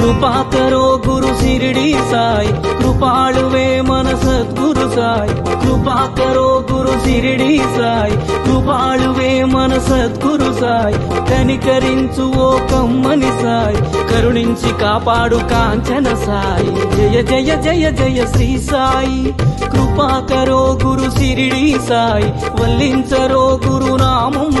కృపాకరో గురు సిరిడి సాయి. కృపాళువే మన సద్గురు సాయి. కృపాకరో గురు సిరిడి సాయి. కృపాళువే మన సద్గురు సాయి. కనికరించు ఓ కమ్మని సాయి. కరుణించి కాపాడు కాంచన సాయి. జయ జయ జయ జయ శ్రీ సాయి. కృపాకరో గురు సిరిడి సాయి. వల్లించరో గురు నామం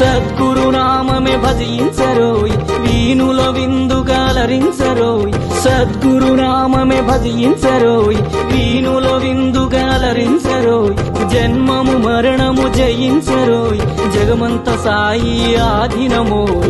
సద్గురునామే భజించరోయ్. వీణుల విందుగాలరించరోయ్ సద్గురు నామమే భజించరోయ్. వీణుల విందుగాలరించరోయ్ జన్మము మరణము జయించరోయ్. జగమంత సాయి ఆధీనమోయ్.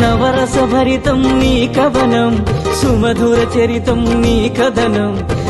నవరస భరితం నీ కవనం సుమధుర చరితం నీ కథనం.